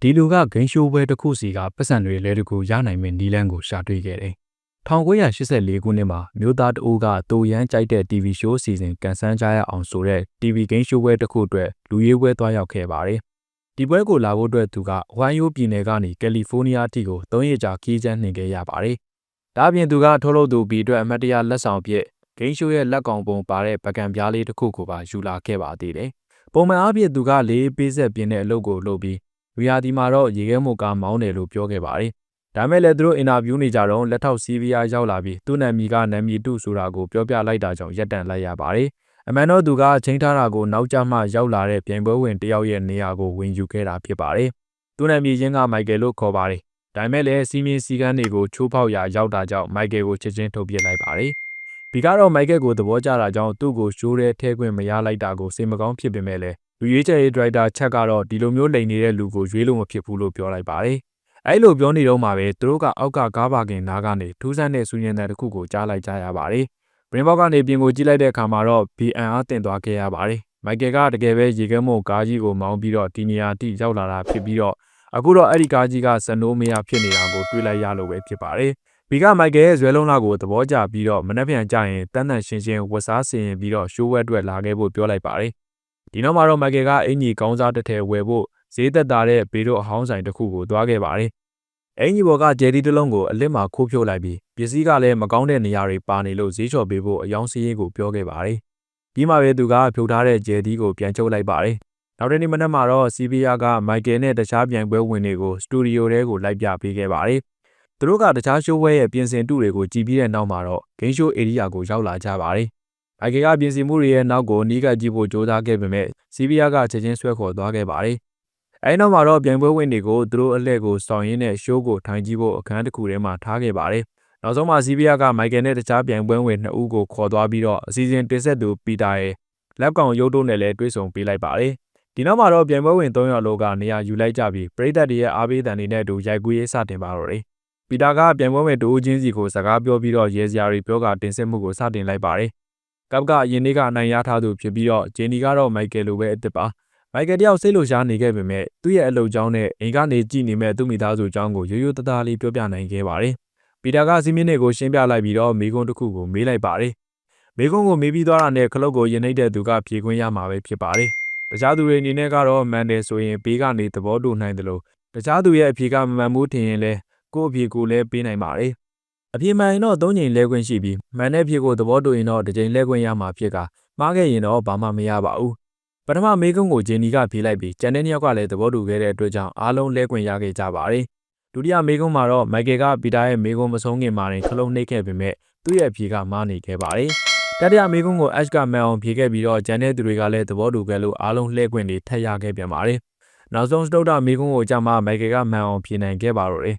ဒီလူကဂိမ်းရှိုးပွဲတစ်ခုစီကပတ်စံတွေလဲတကူရနိုင်မယ့်နီလန်းကိုရှာတွေ့ခဲ့တယ်။1984ခုနှစ်မှာမျိုးသားတအိုးကတိုရန်ကြိုက်တဲ့ TV show စီစဉ်ကန်ဆန်းကြရအောင်ဆိုတဲ့ TV ဂိမ်းရှိုးပွဲတစ်ခုအတွက်လူရေးပွဲသွားရောက်ခဲ့ပါတယ်။ဒီပွဲကိုလာဖို့အတွက်သူကဝိုင်းယိုးပြည်နယ်ကနေကယ်လီဖိုးနီးယားတီကို၃ရက်ကြာခီးချမ်းနှင်ခဲ့ရပါတယ်။ဒါအပြင်သူကထုတ်လုပ်သူဘီအတွက်အမတ်တရလက်ဆောင်ပြည့်ဂိမ်းရှိုးရဲ့လက်ကောင်ပုံပါတဲ့ပကံပြားလေးတစ်ခုကိုပါယူလာခဲ့ပါသေးတယ်။ပုံမှန်အားဖြင့်သူကလေးပေးဆက်ပြင်းတဲ့အလုပ်ကိုလုပ်ပြီး လူရာဒီမှာတော့ရေခဲမိုကာမောင်းတယ်လို့ပြောခဲ့ပါတယ်။ဒါမဲ့လည်းသူတို့အင်တာဗျူးနေကြတော့လက်ထောက်စီးဗီးယားရောက်လာပြီးသူ့နာမည်ကနာမည်တုဆိုတာကိုပြောပြလိုက်တာကြောင့်ရက်တန့်လိုက်ရပါတယ်။အမှန်တော့သူကချိန်ထားတာကိုနောက်ကျမှရောက်လာတဲ့ပြိုင်ပွဲဝင်တယောက်ရဲ့နေရာကိုဝင်ယူခဲ့တာဖြစ်ပါတယ်။သူ့နာမည်ရင်းကမိုက်ကယ်လို့ခေါ်ပါတယ်။ဒါမဲ့လည်းစီမင်းစီကန်းတွေကိုချိုးဖောက်ရာရောက်တာကြောင့်မိုက်ကယ်ကိုချက်ချင်းထုတ်ပြလိုက်ပါတယ်။ဘီကတော့မိုက်ကယ်ကိုသဘောကျတာကြောင့်သူ့ကိုရှိုးတဲ့ထဲခွင့်မရလိုက်တာကိုစိတ်မကောင်းဖြစ်ပေမဲ့လည်း လူရွေးချယ်ရေးဒရိုက်တာချက်ကတော့ဒီလိုမျိုးလိန်နေတဲ့လူကိုရွေးလို့မဖြစ်ဘူးလို့ပြောလိုက်ပါတယ်။အဲ့လိုပြောနေတော့မှပဲသူတို့ကအောက်ကကားပါကင်နားကနေထူးဆန်းတဲ့ဆူညံတဲ့တစ်ခုကိုကြားလိုက်ကြရပါတယ်။ဘရင်ဘော့ကနေပြင်ကိုကြည့်လိုက်တဲ့အခါမှာတော့ BN အားတင်သွားခဲ့ရပါတယ်။မိုက်ကယ်ကတကယ်ပဲရေခဲမို့ကားကြီးကိုမောင်းပြီးတော့ဒီနေရာတိရောက်လာတာဖြစ်ပြီးတော့အခုတော့အဲ့ဒီကားကြီးကစနိုးမရဖြစ်နေတာကိုတွေ့လိုက်ရလို့ပဲဖြစ်ပါတယ်။ဘီကမိုက်ကယ်ရဲ့ဇွဲလုံးလာကိုသဘောကျပြီးတော့မနှက်ပြန်ကြရင်တန်းတန်ရှင်းရှင်းဝတ်စားဆင်ရင်ပြီးတော့ရှိုးဝက်အတွက်လာခဲ့ဖို့ပြောလိုက်ပါတယ်။ ဒီနောက်မှာတော့မိုက်ကယ်ကအင်ကြီးကောင်းစားတစ်ထည်ဝယ်ဖို့ဈေးသက်သာတဲ့ဘေးတို့အဟောင်းဆိုင်တစ်ခုကိုသွားခဲ့ပါတယ်။အင်ကြီးဘော်ကဂျယ်ဒီတစ်လုံးကိုအလစ်မှာခိုးဖြုတ်လိုက်ပြီးပစ္စည်းကလည်းမကောင်းတဲ့နေရာတွေပါနေလို့ဈေးချော်ပေးဖို့အယောင်စည်းကိုပြောခဲ့ပါတယ်။ပြီးမှပဲသူကဖြုတ်ထားတဲ့ဂျယ်ဒီကိုပြန်ချုပ်လိုက်ပါတယ်။နောက်တနေ့မနက်မှာတော့စီဗီယာကမိုက်ကယ်နဲ့တခြားပြိုင်ပွဲဝင်တွေကိုစတူဒီယိုထဲကိုလိုက်ပြပေးခဲ့ပါတယ်။သူတို့ကတခြားရှိုးဝဲရဲ့ပြင်ဆင်တူတွေကိုကြည်ပြီးတဲ့နောက်မှာတော့ဂိမ်းရှိုးဧရိယာကိုရောက်လာကြပါတယ်။ မိုက်ကယ်ကပြင်ဆင်မှုတွေရဲ့နောက်ကိုနီးကပ်ကြည့်ဖို့ကြိုးစားခဲ့ပေမဲ့စီးဗီးယားကချက်ချင်းဆွဲခေါ်သွားခဲ့ပါတယ်။အဲဒီနောက်မှာတော့ပြိုင်ပွဲဝင်တွေကိုသူတို့အလှည့်ကိုစောင့်ရင်းနဲ့ရှိုးကိုထိုင်ကြည့်ဖို့အခန်းတစ်ခုထဲမှာထားခဲ့ပါတယ်။နောက်ဆုံးမှာစီးဗီးယားကမိုက်ကယ်နဲ့တခြားပြိုင်ပွဲဝင်နှစ်ဦးကိုခေါ်သွားပြီးတော့အစီအစဉ်တင်ဆက်သူပီတာရဲ့လက်ကောင်ရုပ်တို့နဲ့လည်းတွေ့ဆုံပေးလိုက်ပါတယ်။ဒီနောက်မှာတော့ပြိုင်ပွဲဝင်၃ယောက်လောကနေရာယူလိုက်ကြပြီးပရိသတ်တွေရဲ့အားပေးတန်တွေနဲ့အတူရိုက်ကူးရေးစတင်ပါတော့တယ်။ပီတာကပြိုင်ပွဲဝင်တူဦးချင်းစီကိုစကားပြောပြီးတော့ရဲစရာတွေပြောကတင်ဆက်မှုကိုစတင်လိုက်ပါတယ်။ ကပ်ကအရင်နေ့ကအနိုင်ရထားသူဖြစ်ပြီးတော့ဂျင်းနီကတော့မိုက်ကယ်လိုပဲအစ်စ်ပါမိုက်ကယ်တယောက်စိတ်လိုရှားနေခဲ့ပေမဲ့သူ့ရဲ့အလုပ်ကြောင်းနဲ့အိမ်ကနေကြည်နေမဲ့သူ့မိသားစုအကြောင်းကိုရိုးရိုးသားသားလေးပြောပြနိုင်ခဲ့ပါတယ်ပီတာကစီမင်းတွေကိုရှင်းပြလိုက်ပြီးတော့မိကွန်းတစ်ခုကိုမေးလိုက်ပါတယ်မိကွန်းကိုမေးပြီးသွားတာနဲ့ခလုတ်ကိုရင်နှိပ်တဲ့သူကဖြေခွင့်ရမှာပဲဖြစ်ပါတယ်တခြားသူတွေအနေနဲ့ကတော့မန်တယ်ဆိုရင်ဘေးကနေသဘောတူနိုင်တယ်လို့တခြားသူရဲ့အဖြေကမမှန်ဘူးထင်ရင်လဲကို့အဖြေကိုလည်းပေးနိုင်ပါတယ် အပြေမှန်ရင်တော့၃ချိန်လဲခွင့်ရှိပြီးမှန်တဲ့ဖြေကိုသဘောတူရင်တော့တစ်ချိန်လဲခွင့်ရမှာဖြစ်ကမှားခဲ့ရင်တော့ဘာမှမရပါဘူးပထမမေးခွန်းကိုဂျင်းနီကဖြေလိုက်ပြီးကျန်တဲ့နှစ်ယောက်ကလည်းသဘောတူခဲ့တဲ့အတွက်ကြောင့်အားလုံးလဲခွင့်ရခဲ့ကြပါတယ်ဒုတိယမေးခွန်းမှာတော့မိုက်ကယ်ကပီတာရဲ့မေးခွန်းမဆုံးခင်မှာတင်ခလုံးနှိပ်ခဲ့ပေမဲ့သူ့ရဲ့ဖြေကမှားနေခဲ့ပါတယ်တတိယမေးခွန်းကို Ash ကမှန်အောင်ဖြေခဲ့ပြီးတော့ဂျန်တဲ့သူတွေကလည်းသဘောတူခဲ့လို့အားလုံးလှည့်ခွင့်တွေထပ်ရခဲ့ပြန်ပါတယ်နောက်ဆုံးစတုဒ္ဒမေးခွန်းကိုကြာမှမိုက်ကယ်ကမှန်အောင်ဖြေနိုင်ခဲ့ပါတော့တယ်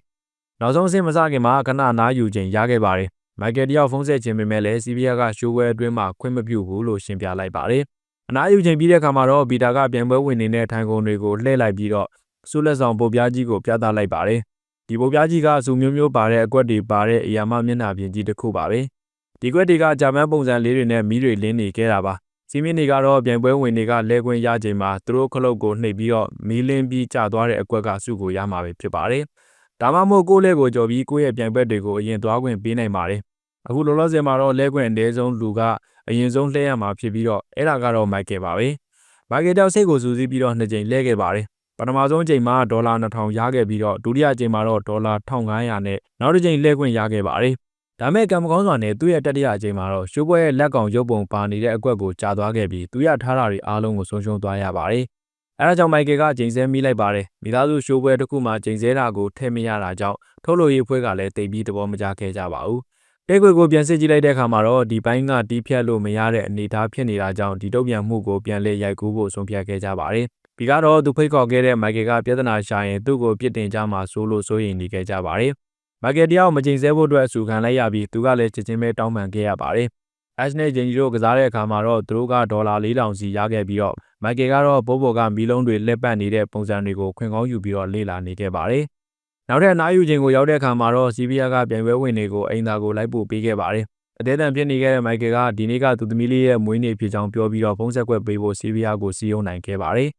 နောက်ဆုံးအဆင့်မစခင်မှာခဏနားယူချိန်ရခဲ့ပါတယ်။မိုက်ကယ်တယောက်ဖုန်းဆက်ခြင်းပေမဲ့လည်းစီးဗီးယားကရှိုးဝဲအတွင်းမှာခွင့်မပြုဘူးလို့ရှင်းပြလိုက်ပါတယ်။အနားယူချိန်ပြီးတဲ့အခါမှာတော့ဘီတာကပြန်ပွဲဝင်နေတဲ့ထိုင်ကုန်တွေကိုလှည့်လိုက်ပြီးတော့ဆူလက်ဆောင်ပုတ်ပြားကြီးကိုပြသလိုက်ပါတယ်။ဒီပုတ်ပြားကြီးကအဆူမျိုးမျိုးပါတဲ့အကွက်တွေပါတဲ့အရာမမျက်နှာပြင်ကြီးတစ်ခုပါပဲ။ဒီကွက်တွေကဂျာမန်ပုံစံလေးတွေနဲ့မီးတွေလင်းနေခဲ့တာပါ။စီမင်းတွေကတော့ပြန်ပွဲဝင်တွေကလဲခွင့်ရချိန်မှာသူတို့ခလုတ်ကိုနှိပ်ပြီးတော့မီးလင်းပြီးကျသွားတဲ့အကွက်ကစုကိုရမှာပဲဖြစ်ပါတယ်။ ဒါမှမဟုတ်ကိုယ့်လက်ကိုကြော်ပြီးကိုယ့်ရဲ့ပြိုင်ဘက်တွေကိုအရင်သွားခွင့်ပေးနိုင်ပါတယ်အခုလောလောဆယ်မှာတော့လဲခွင့်အနည်းဆုံးလူကအရင်ဆုံးလှည့်ရမှာဖြစ်ပြီးတော့အဲ့ဒါကတော့မိုက်ကယ်ပါပဲမိုက်ကယ်တောက်စိတ်ကိုစူးစီးပြီးတော့နှစ်ကြိမ်လဲခဲ့ပါတယ်ပထမဆုံးချိန်မှာဒေါ်လာ2000ရခဲ့ပြီးတော့ဒုတိယချိန်မှာတော့ဒေါ်လာ1500နဲ့နောက်တစ်ချိန်လဲခွင့်ရခဲ့ပါတယ်ဒါမဲ့ကံမကောင်းစွာနဲ့သူ့ရဲ့တတိယအချိန်မှာတော့ရှိုးပွဲရဲ့လက်ကောင်ရုပ်ပုံပါနေတဲ့အကွက်ကိုကြာသွားခဲ့ပြီးသူရထားတာတွေအားလုံးကိုဆုံးရှုံးသွားရပါတယ် အဲဒါကြောင့်မိုက်ကယ်ကချိန်ဆမိလိုက်ပါတယ်မိသားစုရှိုးပွဲတစ်ခုမှချိန်ဆတာကိုထည့်မရတာကြောင့်ထုတ်လို့ရေးဖွဲကလည်းတိတ်ပြီးသဘောမကျခဲ့ကြပါဘူးတဲခွေကိုပြန်စစ်ကြည့်လိုက်တဲ့အခါမှာတော့ဒီပိုင်းကတီးဖြတ်လို့မရတဲ့အနေအထားဖြစ်နေတာကြောင့်ဒီတုံ့ပြန်မှုကိုပြန်လဲရိုက်ကူးဖို့ဆုံးဖြတ်ခဲ့ကြပါတယ်ပြီးကတော့သူဖိတ်ခေါ်ခဲ့တဲ့မိုက်ကယ်ကပြဿနာရှာရင်သူ့ကိုပြစ်တင်ကြမှာဆိုလို့စိုးရိမ်နေခဲ့ကြပါတယ်မိုက်ကယ်တယောက်မချိန်ဆဖို့အတွက်အဆူခံလိုက်ရပြီးသူကလည်းချက်ချင်းပဲတောင်းပန်ခဲ့ရပါတယ်။ Ash နဲ့ဂျင်ဂျီတို့ကစားတဲ့အခါမှာတော့သူတို့ကဒေါ်လာ4000စီရခဲ့ပြီးတော့မိုက်ကယ်ကတော့ဘိုးဘော်ကမီးလုံးတွေလက်ပတ်နေတဲ့ပုံစံတွေကိုခွင်ကောင်းယူပြီးတော့လေ့လာနေခဲ့ပါတယ်။နောက်ထပ်နားယူချိန်ကိုရောက်တဲ့အခါမှာတော့စီးဗီးယားကပြိုင်ပွဲဝင်တွေကိုအိမ်သာကိုလိုက်ပို့ပေးခဲ့ပါတယ်။အသေးအံဖြစ်နေခဲ့တဲ့မိုက်ကယ်ကဒီနေ့ကသူသမီးလေးရဲ့မွေးနေ့ဖြစ်ကြောင်းပြောပြီးတော့ဖုန်းဆက်ကွက်ပေးဖို့စီးဗီးယားကိုစီးယုံနိုင်ခဲ့ပါတယ်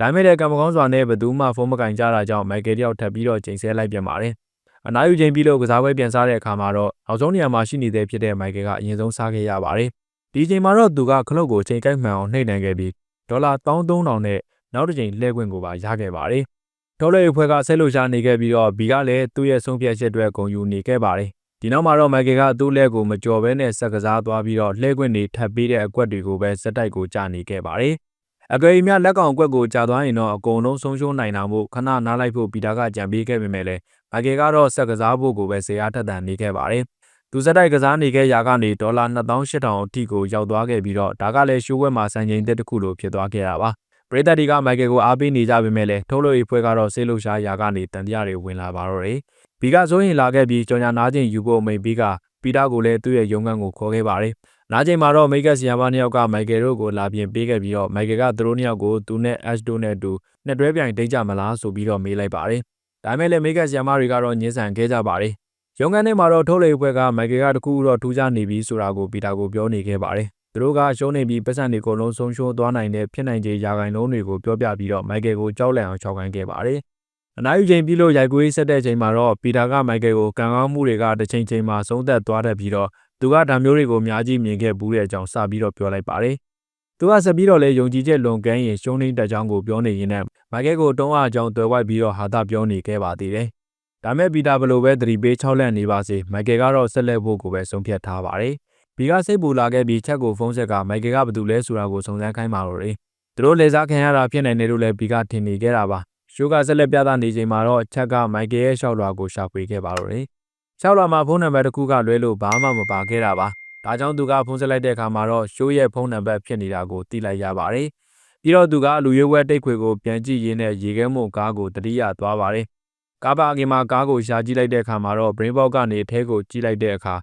ဒါပေမဲ့လည်းကံမကောင်းစွာနဲ့ဘယ်သူမှဖုန်းမကင်ကြတာကြောင့်မိုက်ကယ်တယောက်ထပ်ပြီးတော့ချိန်ဆလိုက်ပြန်ပါတယ်။ အနားယူချိန်ပြီးလို့ကစားပွဲပြန်စားတဲ့အခါမှာတော့နောက်ဆုံးနေရာမှာရှိနေတဲ့ဖြစ်တဲ့မိုက်ကယ်ကအရင်ဆုံးစားခဲ့ရပါတယ်။ဒီချိန်မှာတော့သူကခလုတ်ကိုချိန်ကိုက်မှန်အောင်နှိပ်နှံခဲ့ပြီးဒေါ်လာ13000နဲ့နောက်တစ်ချိန်လှည့်ခွင့်ကိုပါရခဲ့ပါတယ်။ဒေါ်လာရေးဖွဲ့ကဆက်လို့ရှာနေခဲ့ပြီးတော့ဘီကလည်းသူ့ရဲ့ဆုံးဖြတ်ချက်အတွက်ဂုဏ်ယူနေခဲ့ပါတယ်။ဒီနောက်မှာတော့မိုက်ကယ်ကသူ့လက်ကိုမကြော်ဘဲနဲ့ဆက်ကစားသွားပြီးတော့လှည့်ခွင့်တွေထပ်ပေးတဲ့အကွက်တွေကိုပဲစက်တိုက်ကိုကြာနေခဲ့ပါတယ်။ အကွယ်ကြီးများလက်ကောင်အကွက်ကိုကြာသွားရင်တော့အကုန်လုံးဆုံးရှုံးနိုင်တာမို့ခဏနားလိုက်ဖို့ပီတာကကြံပေးခဲ့ပေမဲ့လည်းမိုက်ကယ်ကတော့ဆက်ကစားဖို့ကိုပဲဇေယျထက်သန်နေခဲ့ပါတယ်။သူစက်တိုက်ကစားနေခဲ့ရာကနေဒေါ်လာ2800အထိကိုရောက်သွားခဲ့ပြီးတော့ဒါကလည်းရှိုးဝဲမှာစံချိန်တက်တစ်ခုလိုဖြစ်သွားခဲ့တာပါ။ပရိသတ်တွေကမိုက်ကယ်ကိုအားပေးနေကြပေမဲ့လည်းထုတ်လို့ရေးဖွဲ့ကတော့ဆေးလုရှားရာကနေတန်တရားတွေဝင်လာပါတော့တယ်။ဘီကစိုးရင်လာခဲ့ပြီးကြော်ညာနာချင်းယူဖို့အမိန်ပြီးကပီတာကိုလည်းသူ့ရဲ့ရုံးခန်းကိုခေါ်ခဲ့ပါတယ်။ နားချိန်မှာတော့မိတ်ကက်ဆီယာမနှစ်ယောက်ကမိုက်ကယ်တို့ကိုလာပြင်ပေးခဲ့ပြီးတော့မိုက်ကယ်ကသူတို့နှစ်ယောက်ကိုသူနဲ့ Ash တို့နဲ့အတူနှစ်တွဲပြိုင်တိတ်ကြမလားဆိုပြီးတော့မေးလိုက်ပါတယ်။ဒါပေမဲ့လည်းမိတ်ကက်ဆီယာမတွေကတော့ညှင်းဆန်ခဲ့ကြပါတယ်။ရုံးခန်းထဲမှာတော့ထုတ်လေပွဲကမိုက်ကယ်ကတခုတော့ထူးခြားနေပြီဆိုတာကိုပီတာကိုပြောနေခဲ့ပါတယ်။သူတို့ကရှုံးနေပြီးပတ်စံတွေအကုန်လုံးဆုံးရှုံးသွားနိုင်တဲ့ဖြစ်နိုင်ခြေရာဂိုင်လုံးတွေကိုပြောပြပြီးတော့မိုက်ကယ်ကိုကြောက်လန့်အောင်ချောက်ခိုင်းခဲ့ပါတယ်။အနားယူချိန်ပြီးလို့ရိုက်ကွေးဆက်တဲ့ချိန်မှာတော့ပီတာကမိုက်ကယ်ကိုကံကောင်းမှုတွေကတစ်ချိန်ချိန်မှာဆုံးသက်သွားတတ်ပြီးတော့ သူကဒါမျိုးတွေကိုအများကြီးမြင်ခဲ့ဘူးတဲ့အကြောင်းစပြီးတော့ပြောလိုက်ပါတယ်။သူကဆက်ပြီးတော့လည်းယုံကြည်ချက်လွန်ကန်းရင်ရှုံးနေတဲ့အကြောင်းကိုပြောနေရင်းနဲ့မိုက်ကယ်ကိုတုံးအားအကြောင်းတွေ့ဝိုက်ပြီးတော့ဟာတာပြောနေခဲ့ပါသေးတယ်။ဒါမဲ့ပီတာဘလိုပဲသတိပေးချောက်လန့်နေပါစေမိုက်ကယ်ကတော့ဆက်လက်ဖို့ကိုပဲဆုံးဖြတ်ထားပါတယ်။ဘီကစိတ်ပူလာခဲ့ပြီးချက်ကိုဖုန်းဆက်ကမိုက်ကယ်ကဘာတူလဲဆိုတာကိုစုံစမ်းခိုင်းပါတော့တယ်။သူတို့လေစားခံရတာဖြစ်နိုင်တယ်လို့လည်းဘီကထင်နေခဲ့တာပါ။ရှိုးကဆက်လက်ပြသနေချိန်မှာတော့ချက်ကမိုက်ကယ်ရဲ့ရှောက်လွှာကိုရှာဖွေခဲ့ပါတော့တယ်။ ရှောက်လွှာမှာဖုန်းနံပါတ်တစ်ခုကလွဲလို့ဘာမှမပါခဲ့တာပါ။ဒါကြောင့်သူကဖုန်းဆက်လိုက်တဲ့အခါမှာတော့ရှိုးရဲ့ဖုန်းနံပါတ်ဖြစ်နေတာကိုသိလိုက်ရပါတယ်။ပြီးတော့သူကလူရွေးဝဲတိတ်ခွေကိုပြန်ကြည့်ရင်းနဲ့ရေခဲမုံကားကိုတတိယသွားပါတယ်။ကားပါအကင်မှာကားကိုရှာကြည့်လိုက်တဲ့အခါမှာတော့ brain box ကနေအထဲကိုကြည့်လိုက်တဲ့အခါ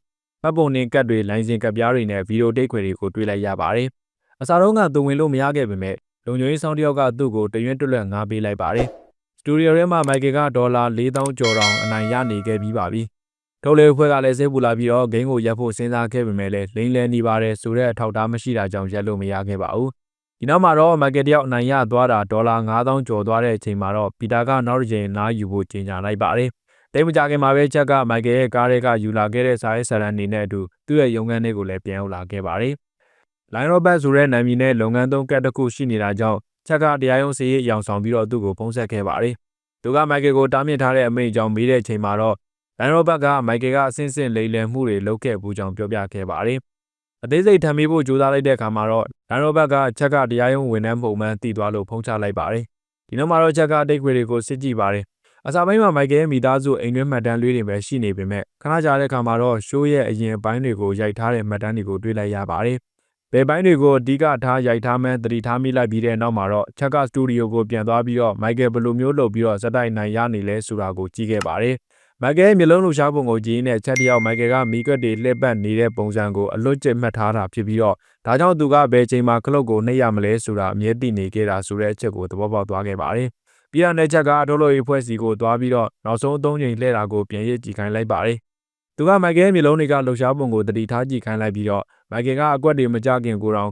မှတ်ပုံတင်ကတ်တွေလိုင်းစင်ကတ်ပြားတွေနဲ့ဗီဒီယိုတိတ်ခွေတွေကိုတွေ့လိုက်ရပါတယ်။အစားတော့ကသူဝင်လို့မရခဲ့ပေမဲ့လုံခြုံရေးဆောင်တယောက်ကသူ့ကိုတရွင်းတွက်လက်ငားပေးလိုက်ပါတယ်။စတူဒီယိုထဲမှာမိုက်ကယ်ကဒေါ်လာ4000ကျော်တောင်အနိုင်ရနေခဲ့ပြီးပါပြီ။ ထုတ်လေဖွဲ့ကလည်းစိတ်ပူလာပြီးတော့ဂိမ်းကိုရပ်ဖို့စဉ်းစားခဲ့ပေမဲ့လည်းလိမ့်လဲနေပါတယ်ဆိုတဲ့အထောက်အထားမရှိတာကြောင့်ရပ်လို့မရခဲ့ပါဘူး။ဒီနောက်မှာတော့မိုက်ကယ်တယောက်အနိုင်ရသွားတာဒေါ်လာ9000ကျော်သွားတဲ့အချိန်မှာတော့ပီတာကနောက်တစ်ချိန်နားယူဖို့ကြေညာလိုက်ပါတယ်။တိတ်မကြခင်မှာပဲချက်ကမိုက်ကယ်ရဲ့ကားတွေကယူလာခဲ့တဲ့စာရေးဆရာအနေနဲ့အတူသူ့ရဲ့ရုံးခန်းလေးကိုလည်းပြန်ရောက်လာခဲ့ပါတယ်။လိုင်းရောဘတ်ဆိုတဲ့နာမည်နဲ့လုပ်ငန်းသုံးကတ်တစ်ခုရှိနေတာကြောင့်ချက်ကတရားရုံးစီရေးအယောင်ဆောင်ပြီးတော့သူ့ကိုဖုံးဆက်ခဲ့ပါတယ်။သူကမိုက်ကယ်ကိုတားမြစ်ထားတဲ့အမိန့်အကြောင်းမေးတဲ့အချိန်မှာတော့ လိုင်းရောဘတ်ကမိုက်ကယ်ကအဆင့်ဆင့်လိမ်လည်မှုတွေလုပ်ခဲ့ဘူးကြောင်းပြောပြခဲ့ပါတယ်။အသေးစိတ်ထမ်းမေးဖို့ကြိုးစားလိုက်တဲ့အခါမှာတော့လိုင်းရောဘတ်ကချက်ကတရားရုံးဝန်ထမ်းပုံမှန်တည်သွားလို့ဖုံးချလိုက်ပါတယ်။ဒီနောက်မှာတော့ချက်ကအတိတ်ခွေတွေကိုစစ်ကြည့်ပါတယ်။အစာပိုင်းမှာမိုက်ကယ်ရဲ့မိသားစုအိမ်တွင်းမှတ်တမ်းလေးတွေပဲရှိနေပေမဲ့ခဏကြာတဲ့အခါမှာတော့ရှိုးရဲ့အရင်ပိုင်းတွေကိုရိုက်ထားတဲ့မှတ်တမ်းတွေကိုတွေ့လိုက်ရပါတယ်။ဘယ်ပိုင်းတွေကိုအဓိကထားရိုက်ထားမှန်းသတိထားမိလိုက်ပြီးတဲ့နောက်မှာတော့ချက်ကစတူဒီယိုကိုပြန်သွားပြီးတော့မိုက်ကယ်ဘယ်လိုမျိုးလုပ်ပြီးတော့ဇက်တိုက်နိုင်ရနေလဲဆိုတာကိုကြည့်ခဲ့ပါတယ်။ မိုက်ကယ်ရဲ့မျိုးလုံးလှူရှားပုံကိုကြည့်နေချက်တယောက်မိုက်ကယ်ကမီကွက်တွေလှည့်ပတ်နေတဲ့ပုံစံကိုအလွတ်ကျမှတ်ထားတာဖြစ်ပြီးတော့ဒါကြောင့်သူကဘယ်ချိန်မှာကလုတ်ကိုနှိပ်ရမလဲဆိုတာအမြဲတည်နေခဲ့တာဆိုတဲ့အချက်ကိုသဘောပေါက်သွားခဲ့ပါတယ်။ပြီးတော့နေချက်ကအထုတ်လို့ရေးဖွဲ့စီကိုသွားပြီးတော့နောက်ဆုံးအသုံးချိန်လှည့်တာကိုပြန်ရစ်ကြည့်ခိုင်းလိုက်ပါတယ်။သူကမိုက်ကယ်ရဲ့မျိုးလုံးတွေကလှူရှားပုံကိုတတိထားကြည့်ခိုင်းလိုက်ပြီးတော့မိုက်ကယ်ကအကွက်တွေမကြခင်ကိုတောင်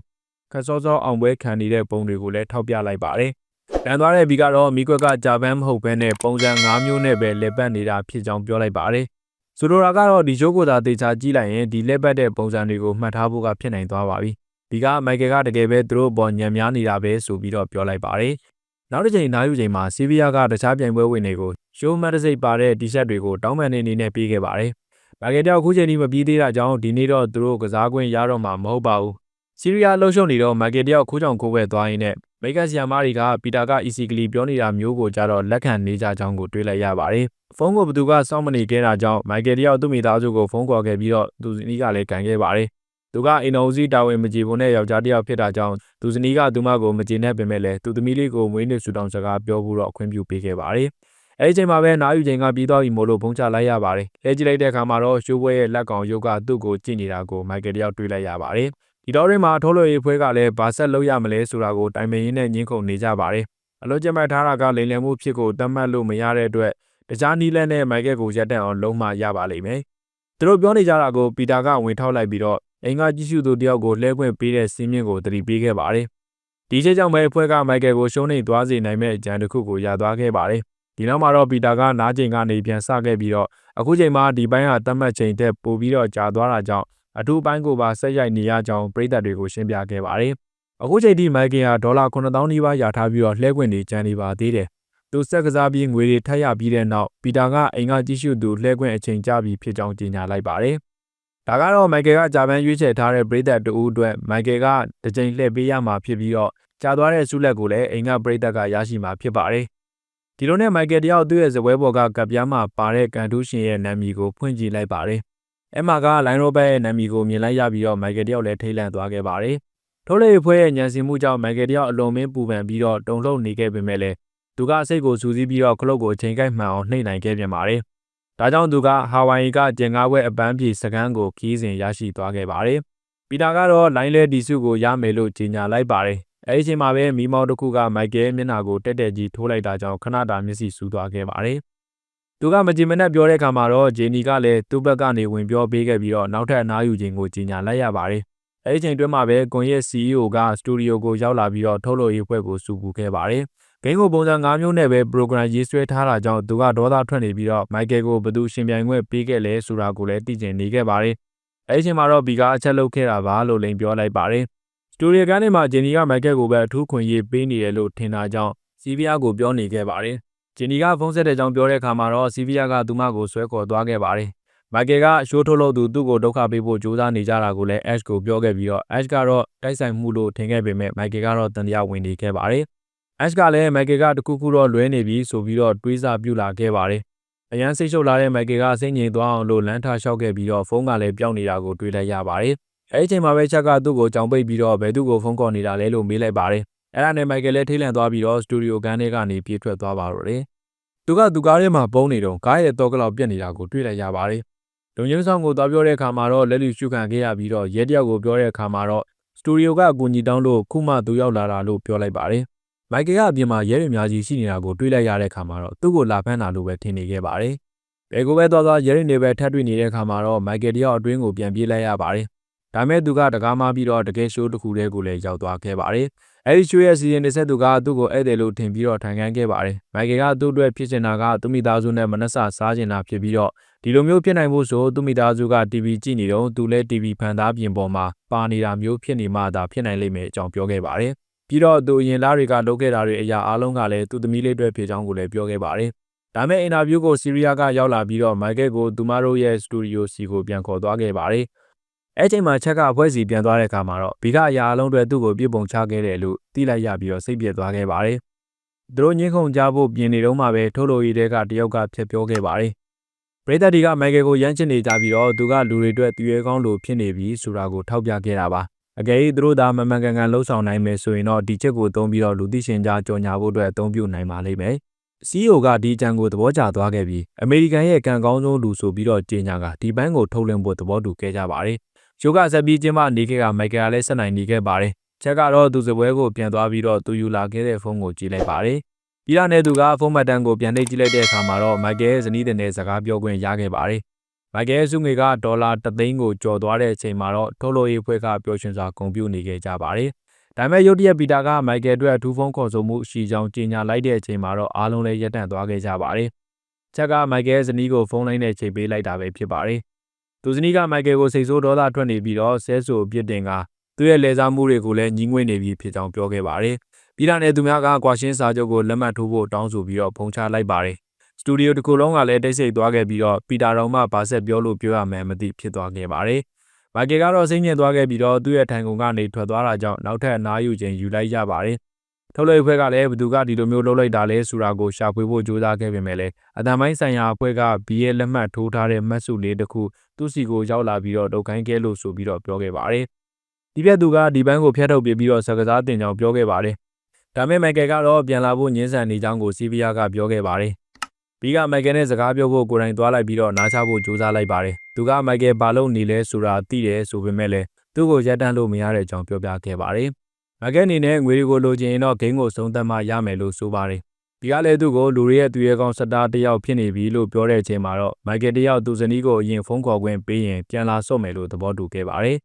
ခက်စောစောအောင်ပွဲခံနေတဲ့ပုံတွေကိုလည်းထောက်ပြလိုက်ပါတယ်။ တန်သွားတဲ့ဘီကတော့မိကွက်ကဂျပန်မဟုတ်ဘဲနဲ့ပုံစံ၅မျိုးနဲ့ပဲလက်ပတ်နေတာဖြစ်ကြောင်းပြောလိုက်ပါတယ်။ဆိုလိုတာကတော့ဒီရှိုးကိုသာတေချာကြည့်လိုက်ရင်ဒီလက်ပတ်တဲ့ပုံစံတွေကိုမှတ်ထားဖို့ကဖြစ်နိုင်သွားပါပြီ။ဒီကမိုက်ကယ်ကတကယ်ပဲသူတို့ပေါ်ညံများနေတာပဲဆိုပြီးတော့ပြောလိုက်ပါတယ်။နောက်တစ်ချိန်နားယူချိန်မှာစီးဗီးယားကတခြားပြိုင်ပွဲဝင်တွေကိုရှိုးမတ်တစိတ်ပါတဲ့တီရှပ်တွေကိုတောင်းပန်နေအနေနဲ့ပေးခဲ့ပါတယ်။ဘာကယ်တောက်ခုချိန်ထိမပြီးသေးတာကြောင့်ဒီနေ့တော့သူတို့ကစားခွင့်ရတော့မှာမဟုတ်ပါဘူး။ စီးရီးယားလှုပ်ရှုပ်နေတော့မာကယ်တယောက်ခိုးကြောင်ခိုးဝဲသွားရင်းနဲ့မိတ်ကဆီယာမားတွေကပီတာကအီစီကလီပြောနေတာမျိုးကိုကြတော့လက်ခံနေကြကြောင်းကိုတွေးလိုက်ရပါတယ်။ဖုန်းကိုဘသူကစောင့်မနေခဲ့တာကြောင့်မိုက်ကယ်တယောက်သူ့မိသားစုကိုဖုန်းခေါ်ခဲ့ပြီးတော့သူစနီးကလည်းကန်ခဲ့ပါတယ်။သူကအင်ဒိုစီတာဝန်မကြည်ဖို့နဲ့ယောက်ျားတစ်ယောက်ဖြစ်တာကြောင့်သူစနီးကသူမကိုမကျေနပ်ပေမဲ့လည်းသူသမီးလေးကိုမွေးနေ့ဆူတောင်းစကားပြောဖို့တော့အခွင့်ပြုပေးခဲ့ပါတယ်။အဲဒီချိန်မှာပဲနားယူချိန်ကပြီးသွားပြီမို့လို့ဖုန်းချလိုက်ရပါတယ်။လဲကြည့်လိုက်တဲ့အခါမှာတော့ရှိုးပွဲရဲ့လက်ကောင်ရုပ်ကသူ့ကိုကြည့်နေတာကိုမိုက်ကယ်တယောက်တွေးလိုက်ရပါတယ်။ ဒီတော့ရင်းမှာထိုးလို့ရေးဖွဲကလည်းဘာဆက်လုပ်ရမလဲဆိုတာကိုတိုင်ပင်ရင်းနဲ့ညှင်းခုန်နေကြပါတယ်။အလွတ်ကျမှတ်ထားတာကလိမ်လည်မှုဖြစ်ကိုတတ်မှတ်လို့မရတဲ့အတွက်တခြားနီးလန်းနဲ့မိုက်ကယ်ကိုရက်တက်အောင်လုံးမရပါလိမ့်မယ်။သူတို့ပြောနေကြတာကိုပီတာကဝင်ထောက်လိုက်ပြီးတော့အိမ်ကကြည့်ရှုသူတယောက်ကိုလှဲခွင့်ပေးတဲ့စီးမြင့်ကိုတတိပေးခဲ့ပါတယ်။ဒီချက်ကြောင့်ပဲအဖွဲ့ကမိုက်ကယ်ကိုရှုံးနိမ့်သွားစေနိုင်မဲ့ကြံတစ်ခုကိုရသွားခဲ့ပါတယ်ဒီနောက်မှာတော့ပီတာကနားချိန်ကနေပြန်ဆခဲ့ပြီးတော့အခုချိန်မှာဒီပိုင်းဟာတတ်မှတ်ချိန်တက်ပို့ပြီးတော့ကြာသွားတာကြောင့် အထူးပိုင်းကိုပါဆက်ရိုက်နေရကြောင်းပြည်သက်တွေကိုရှင်းပြခဲ့ပါတယ်အခုချိန်ထိမိုက်ကယ်ဟာဒေါ်လာ9000နီးပါးရထားပြီးတော့လှည့်ခွင့်တွေကျန်နေပါသေးတယ်သူဆက်ကစားပြီးငွေတွေထပ်ရပြီးတဲ့နောက်ပီတာကအိမ်ကကြည့်ရှုသူလှည့်ခွင့်အချိန်ကြာပြီဖြစ်ကြောင်းကြေညာလိုက်ပါတယ်။ဒါကတော့မိုက်ကယ်ကဂျာပန်ရွေးချယ်ထားတဲ့ပရိသတ်တဦးအတွက်မိုက်ကယ်ကတစ်ကြိမ်လှည့်ပေးရမှာဖြစ်ပြီးတော့ကြာသွားတဲ့ဆုလက်ကိုလည်းအိမ်ကပရိသတ်ကရရှိမှာဖြစ်ပါတယ်။ဒီလိုနဲ့မိုက်ကယ်တယောက်သူ့ရဲ့ဇပွဲပေါ်ကကပ်ပြားမှာပါတဲ့ကန်တူးရှင်ရဲ့နာမည်ကိုဖွင့်ကြည့်လိုက်ပါတယ်။ အဲမှာကလိုင်းရိုဘတ်ရဲ့နာမည်ကိုမြင်လိုက်ရပြီးတော့မိုက်ကယ်တယောက်လည်းထိတ်လန့်သွားခဲ့ပါတယ်။ထို့လေဖွဲ့ရဲ့ညံစင်မှုကြောင့်မိုက်ကယ်တယောက်အလွန်မင်းပူပန်ပြီးတော့တုန်လှုပ်နေခဲ့ပေမဲ့လည်းသူကစိတ်ကိုစူးစီးပြီးတော့ခလုတ်ကိုချိန်ကိုက်မှန်အောင်နှိမ့်နိုင်ခဲ့ပြန်ပါတယ်။ဒါကြောင့်သူကဟာဝိုင်ကကျင်ကားဘွဲအပန်းပြေစကန်းကိုခီးစဉ်ရရှိသွားခဲ့ပါတယ်။ပီတာကတော့လိုင်းလဲဒီစုကိုရမယ်လို့ကြေညာလိုက်ပါတယ်။အဲဒီအချိန်မှာပဲမီမောင်တစ်ခုကမိုက်ကယ်မျက်နှာကိုတက်တက်ကြီးထိုးလိုက်တာကြောင့်ခဏတာမျက်စိစူးသွားခဲ့ပါတယ်။ သူကမကြင်မနဲ့ပြောတဲ့အခါမှာတော့ဂျေနီကလည်းသူ့ဘက်ကနေဝင်ပြောပေးခဲ့ပြီးတော့နောက်ထပ်အနားယူခြင်းကိုကြေညာလိုက်ရပါတယ်။အဲဒီချိန်တွင်းမှာပဲကွန်ရက် CEO ကစတူဒီယိုကိုရောက်လာပြီးတော့ထုတ်လို့ရေးဖွဲ့ကိုစုပူခဲ့ပါတယ်။ဂိမ်းကိုပုံစံ၅မျိုးနဲ့ပဲ program ရေးဆွဲထားတာကြောင့်သူကဒေါသထွက်နေပြီးတော့ Michael ကိုဘယ်သူရှင်ပြိုင်ခွင့်ပေးခဲ့လဲဆိုတာကိုလည်းသိကျင်နေခဲ့ပါတယ်။အဲဒီအချိန်မှာတော့ဘီကအချက်လုပ်ခဲ့တာပါလို့လိန်ပြောလိုက်ပါတယ်။စတူဒီယိုကနေမှာဂျင်နီက Michael ကိုပဲအထူးခွင့်ရေးပေးနေတယ်လို့ထင်တာကြောင့်စီဗီယာကိုပြောနေခဲ့ပါတယ်။ ဂျင်နီကဖုန်းဆက်တဲ့ကြောင့်ပြောတဲ့အခါမှာတော့စီဗီယာကသူမကိုဆွဲခေါ်သွားခဲ့ပါတယ်။မိုက်ကယ်ကအရှိုးထုတ်လို့သူသူ့ကိုဒုက္ခပေးဖို့ကြိုးစားနေကြတာကိုလည်း Ash ကိုပြောခဲ့ပြီးတော့ Ash ကတော့တိုက်ဆိုင်မှုလို့ထင်ခဲ့ပေမဲ့မိုက်ကယ်ကတော့တန်တရားဝင်နေခဲ့ပါတယ်။ Ash ကလည်း Michael ကတခုခုတော့လွဲနေပြီဆိုပြီးတော့တွေးစားပြူလာခဲ့ပါတယ်။အရန်စိတ်ရှုပ်လာတဲ့ Michael ကစိတ်ငြိမ်သွားအောင်လို့လမ်းထားလျှောက်ခဲ့ပြီးတော့ဖုန်းကလည်းပြောင်းနေတာကိုတွေ့လိုက်ရပါတယ်။အဲဒီအချိန်မှာပဲချက်ကသူ့ကိုကြောင်ပိတ်ပြီးတော့ဘယ်သူ့ကိုဖုန်းခေါ်နေတာလဲလို့မေးလိုက်ပါတယ်။ အဲ့ဒါနဲ့ Michael လည်းထိတ်လန့်သွားပြီးတော့စတူဒီယိုကန်းထဲကနေပြေးထွက်သွားပါတော့တယ်။သူကသူကားထဲမှာပုံနေတော့ကားရဲ့တော့ကလောက်ပြက်နေတာကိုတွေ့လိုက်ရပါတယ်။လုံချင်းဆောင်ကိုသွားပြောတဲ့အခါမှာတော့လက်လူရှုခံခဲ့ရပြီးတော့ရဲတယောက်ကိုပြောတဲ့အခါမှာတော့စတူဒီယိုကအကူအညီတောင်းလို့ခုမှသူရောက်လာတာလို့ပြောလိုက်ပါတယ်။မိုက်ကယ်ကအပြင်မှာရဲတွေအများကြီးရှိနေတာကိုတွေ့လိုက်ရတဲ့အခါမှာတော့သူ့ကိုလာဖမ်းတာလို့ပဲထင်နေခဲ့ပါတယ်။ဘယ်ကိုပဲသွားသွားရဲတွေနေပဲထပ်တွေ့နေတဲ့အခါမှာတော့မိုက်ကယ်တယောက်အတွင်းကိုပြန်ပြေးလိုက်ရပါတယ်။ဒါမဲ့သူကတကားမပြီးတော့တကယ်ရှိုးတစ်ခုတည်းကိုလည်းရောက်သွားခဲ့ပါတယ်။ အဲဒီရှိုးရဲ့စီစဉ်နေဆက်သူကသူ့ကိုဧည့်သည်လို့ထင်ပြီးတော့ထိုင်ခန်းခဲ့ပါတယ်။မိုက်ကယ်ကသူ့အတွက်ဖြစ်ချင်တာကသူ့မိသားစုနဲ့မနှက်ဆစားချင်တာဖြစ်ပြီးတော့ဒီလိုမျိုးဖြစ်နိုင်ဖို့ဆိုသူ့မိသားစုက TV ကြည့်နေတော့သူလည်း TV ဖန်သားပြင်ပေါ်မှာပါနေတာမျိုးဖြစ်နေမှသာဖြစ်နိုင်လိမ့်မယ်အကြောင်းပြောခဲ့ပါတယ်။ပြီးတော့သူအရင်လားတွေကလုပ်ခဲ့တာတွေအရာအားလုံးကလည်းသူသမီးလေးတွေဖြစ်ကြောင်းကိုလည်းပြောခဲ့ပါတယ်။ဒါမဲ့အင်တာဗျူးကိုဆီးရီးယားကရောက်လာပြီးတော့မိုက်ကယ်ကိုသူမတို့ရဲ့စတူဒီယိုစီကိုပြန်ခေါ်သွားခဲ့ပါတယ်။ အဲချိန်မှာချက်ကအဖွဲ့စီပြန်သွားတဲ့အခါမှာတော့ဘီကအရာအလုံးတွေသူ့ကိုပြစ်ပုံချခဲ့တယ်လို့သိလိုက်ရပြီးတော့စိတ်ပြက်သွားခဲ့ပါတယ်။သူတို့ညှင်းခုန်ကြဖို့ပြင်နေတော့မှပဲထိုးလိုရီတဲကတယောက်ကဖျက်ပြောခဲ့ပါတယ်။ပရိသတ်ဒီကမိုက်ကယ်ကိုရမ်းချစ်နေကြပြီးတော့သူကလူတွေအတွက်တည်ရဲကောင်းလိုဖြစ်နေပြီဆိုတာကိုထောက်ပြခဲ့တာပါ။အကယ်၍သူတို့သာမမှန်ကန်ကန်လှုပ်ဆောင်နိုင်မယ်ဆိုရင်တော့ဒီချက်ကိုသုံးပြီးတော့လူသိရှင်ကြားကြော်ညာဖို့အတွက်အသုံးပြုနိုင်ပါလိမ့်မယ်။ CEO ကဒီအကြံကိုသဘောကျသွားခဲ့ပြီးအမေရိကန်ရဲ့ကံကောင်းဆုံးလူဆိုပြီးတော့ကြေညာကဒီပန်းကိုထုတ်လွှင့်ဖို့သဘောတူခဲ့ကြပါတယ်။ ရှိုးကဆက်ပြီးကျင်းပနေခဲ့ကမိုက်ကယ်ကလည်းဆက်နိုင်နေခဲ့ပါတယ်။ချက်ကတော့သူစပွဲကိုပြန်သွားပြီးတော့သူယူလာခဲ့တဲ့ဖုန်းကိုကြည့်လိုက်ပါတယ်။ပြီးတော့နဲ့သူကဖုန်းမှတ်တမ်းကိုပြန်နှိပ်ကြည့်လိုက်တဲ့အခါမှာတော့မိုက်ကယ်ရဲ့ဇနီးတဲ့နဲ့စကားပြောခွင့်ရခဲ့ပါတယ်မိုက်ကယ်စုငွေကဒေါ်လာ3သိန်းကိုကျော်သွားတဲ့အချိန်မှာတော့ထုတ်လို့ရေးဖွဲ့ကပျော်ရွှင်စွာဂုဏ်ပြုနေခဲ့ကြပါတယ်။ဒါပေမဲ့ရုတ်တရက်ပီတာကမိုက်ကယ်အတွက်ဒူးဖုန်းခေါ်ဆိုမှုရှိကြောင်းကြေညာလိုက်တဲ့အချိန်မှာတော့အားလုံးလည်းရပ်တန့်သွားခဲ့ကြပါတယ်။ချက်ကမိုက်ကယ်ဇနီးကိုဖုန်းလိုင်းနဲ့ချိန်ပေးလိုက်တာပဲဖြစ်ပါတယ်။ သူဇနီးကမိုက်ကယ်ကိုစိတ်ဆိုးဒေါသထွက်နေပြီးတော့ဆဲဆူအပြစ်တင်ကသူ့ရဲ့လဲစားမှုတွေကိုလည်းညီးငွေ့နေပြီးဖြစ်ကြောင်းပြောခဲ့ပါတယ်။ပြည်ထောင်နဲ့သူများကကွာရှင်းစာချုပ်ကိုလက်မှတ်ထိုးဖို့တောင်းဆိုပြီးတော့ဖုန်းချလိုက်ပါတယ်စတူဒီယိုတစ်ခုလုံးကလည်းတိတ်ဆိတ်သွားခဲ့ပြီးတော့ပီတာတော်မှဘာဆက်ပြောလို့ပြောရမယ်မသိဖြစ်သွားခဲ့ပါတယ်။မိုက်ကယ်ကတော့စိတ်ညစ်သွားခဲ့ပြီးတော့သူ့ရဲ့ထိုင်ကုန်ကနေထွက်သွားတာကြောင့်နောက်ထပ်အနားယူခြင်းယူလိုက်ရပါတယ်။ ထုတ်လွှင့်အဖွဲ့ကလည်းဘသူကဒီလိုမျိုးလုပ်လိုက်တာလဲဆိုတာကိုရှာဖွေဖို့ကြိုးစားခဲ့ပေမဲ့လည်းအတန်ပိုင်းဆိုင်ရာအဖွဲ့ကဘီရဲ့လက်မှတ်ထိုးထားတဲ့မှတ်စုလေးတစ်ခုသူ့စီကိုရောက်လာပြီးတော့တုတ်ခိုင်းခဲ့လို့ဆိုပြီးတော့ပြောခဲ့ပါတယ်။ဒီပြက်သူကဒီပန်းကိုဖျက်ထုတ်ပြပြီးတော့စကားစားတင်ကြောင်ပြောခဲ့ပါတယ်။ဒါမဲ့မိုက်ကယ်ကတော့ပြန်လာဖို့ညှင်းဆန်နေကြောင်းကိုစီးဗီယာကပြောခဲ့ပါတယ်ဘီကမိုက်ကယ်နဲ့စကားပြောဖို့ကိုယ်တိုင်သွားလိုက်ပြီးတော့နားချဖို့ကြိုးစားလိုက်ပါတယ်။သူကမိုက်ကယ်ဘာလို့နေလဲဆိုတာသိတယ်ဆိုပေမဲ့လည်းသူ့ကိုရပ်တန့်လို့မရတဲ့အကြောင်းပြောပြခဲ့ပါတယ်။ မိုက်ကယ်အနေနဲ့ငွေတွေကိုလိုချင်ရင်တော့ဂိမ်းကိုဆုံးသက်မှရမယ်လို့ဆိုပါတယ်။ဒီကလည်းသူ့ကိုလူတွေရဲ့သူရဲကောင်းစတားတယောက်ဖြစ်နေပြီလို့ပြောတဲ့အချိန်မှာတော့မိုက်ကယ်တယောက်သူဇနီးကိုအရင်ဖုန်းခေါ်ခွင့်ပေးရင်ပြန်လာဆော့မယ်လို့သဘောတူခဲ့ပါတယ်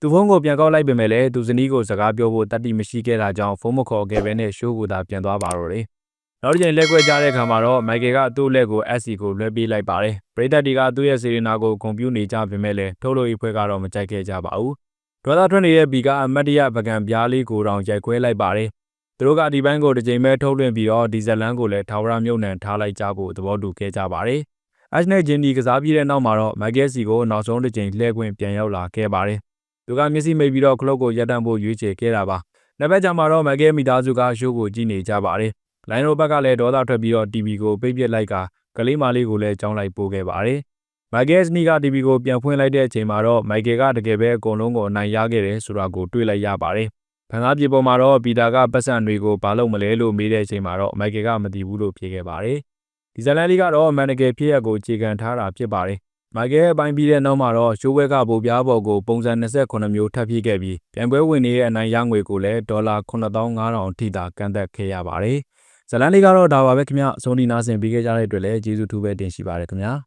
သူဖုန်းကိုပြန်ကောက်လိုက်ပေမဲ့လည်းသူဇနီးကိုစကားပြောဖို့တတ်တိမရှိခဲ့တာကြောင့်ဖုန်းမခေါ်ခဲ့ဘဲနဲ့ရှိုးကိုသာပြန်သွားပါတော့တယ်။နောက်တစ်ချိန်လက်ကွက်ကြတဲ့အခါမှာတော့မိုက်ကယ်ကသူ့လက်ကို SC ကိုလွှဲပေးလိုက်ပါတယ်။ပရိသတ်တွေကသူ့ရဲ့စေရီနာကိုဂုဏ်ပြုနေကြပေမဲ့လည်းထုတ်လို့ရေးဖွဲကတော့မကြိုက်ခဲ့ကြပါဘူး။ ဒေါသထွက်နေတဲ့ဘီကအမတ်တရပကံပြားလေးကိုတောင်ရိုက်ခွဲလိုက်ပါတယ်။သူတို့ကဒီပိုင်းကိုတစ်ချိန်ပဲထုတ်လွှင့်ပြီးတော့ဒီဇက်လန်ကိုလည်းထာဝရမြုပ်နှံထားလိုက်ကြဖို့သဘောတူခဲ့ကြပါတယ်။ Ash နဲ့ Jindy ကစားပြီးတဲ့နောက်မှာတော့ Michael C ကိုနောက်ဆုံးတစ်ချိန်လှည့်ခွင့်ပြန်ရောက်လာခဲ့ပါတယ်။သူကမျက်စိမိတ်ပြီးတော့ကလုတ်ကိုရပ်တန့်ဖို့ရွေးချယ်ခဲ့တာပါ။နှစ်ဘက်ကြမှာတော့ Michael မိသားစုကရှိုးကိုကြည့်နေကြပါတယ်။လိုင်းရိုဘက်ကလည်းဒေါသထွက်ပြီးတော့ TV ကိုပိတ်ပစ်လိုက်ကကလေးမလေးကိုလည်းကြောင်းလိုက်ပို့ခဲ့ပါတယ်။ Michael Sneak က TV ကိုပြန်ဖွင့်လိုက်တဲ့အချိန်မှာတော့ Michael ကတကယ်ပဲအကုန်လုံးကိုအနိုင်ရခဲ့တယ်ဆိုတာကိုတွေ့လိုက်ရပါတယ်။ဖန်ကားပြေပေါ်မှာတော့ပီတာကပတ်စံတွေကိုဘာလုပ်မလဲလို့မေးတဲ့အချိန်မှာတော့ Michael ကမသိဘူးလို့ဖြေခဲ့ပါတယ်။ဒီဇလန်လေးကတော့မန်နကယ်ဖြစ်ရက်ကိုခြေခံထားတာဖြစ်ပါတယ်။မိုက်ကယ်အပိုင်းပြီးတဲ့နောက်မှာတော့ရှိုးဘွဲကဗိုလ်ပြားဘော်ကိုပုံစံ28မျိုးထပ်ဖြည့်ခဲ့ပြီးပြိုင်ပွဲဝင်နေတဲ့အနိုင်ရငွေကိုလည်းဒေါ်လာ9500အထိသာကန့်သက်ခဲ့ရပါတယ်။ဇလန်လေးကတော့ဒါပါပဲခင်ဗျအဆုံးဒီနာဆင်ပေးခဲ့ကြတဲ့အတွက်လည်းကျေးဇူးထူးပဲတင်ရှိပါတယ်ခင်ဗျာ။